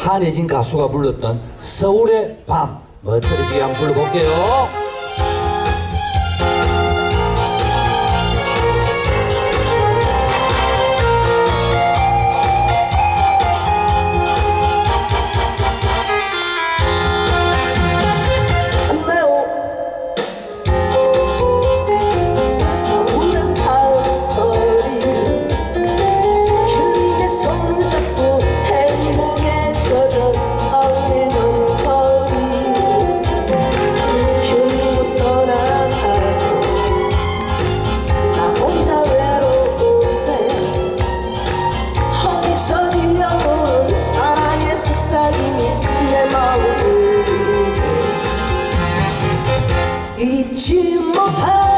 한혜진 가수가 불렀던 서울의 밤 뭐 멋들어지게 한번 불러볼게요. 寂寞。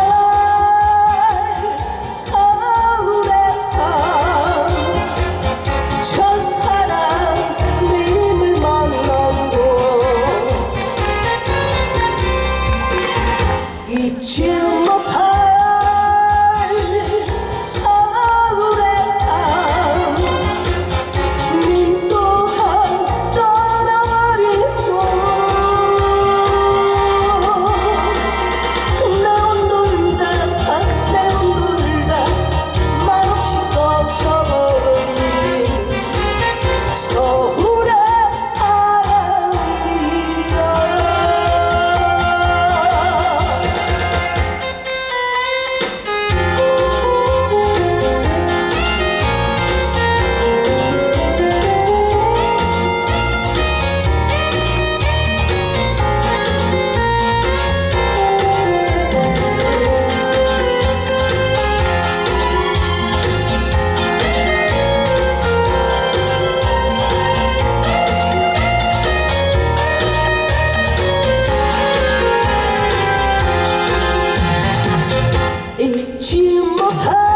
চিমঠা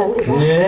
감사합니다. 예.